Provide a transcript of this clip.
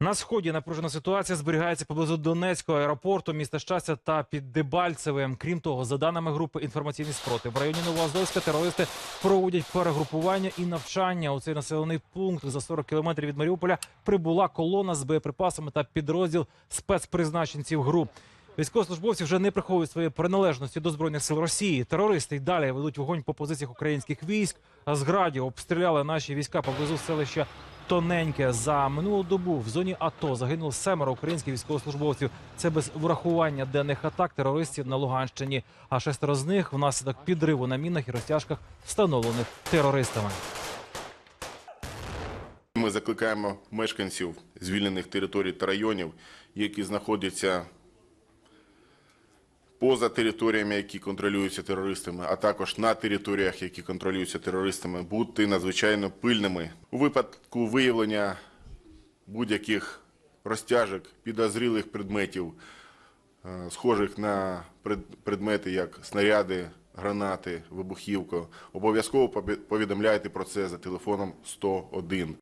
На сході напружена ситуація зберігається поблизу Донецького аеропорту, міста Щастя та під Дебальцевим. Крім того, за даними групи інформаційний спротив, в районі Новоазовська терористи проводять перегрупування і навчання. У цей населений пункт за 40 кілометрів від Маріуполя прибула колона з боєприпасами та підрозділ спецпризначенців груп. Військовослужбовці вже не приховують своєї приналежності до збройних сил Росії. Терористи й далі ведуть вогонь по позиціях українських військ. А з обстріляли наші війська поблизу селища Тоненьке. За минулу добу в зоні АТО загинуло семеро українських військовослужбовців. Це без врахування денних атак терористів на Луганщині. А шестеро з них внаслідок підриву на мінах і розтяжках, встановлених терористами. Ми закликаємо мешканців звільнених територій та районів, які знаходяться поза територіями, які контролюються терористами, а також на територіях, які контролюються терористами, бути надзвичайно пильними у випадку виявлення будь-яких розтяжок, підозрілих предметів, е, схожих на предмети, як снаряди, гранати, вибухівка. Обов'язково повідомляйте про це за телефоном 101.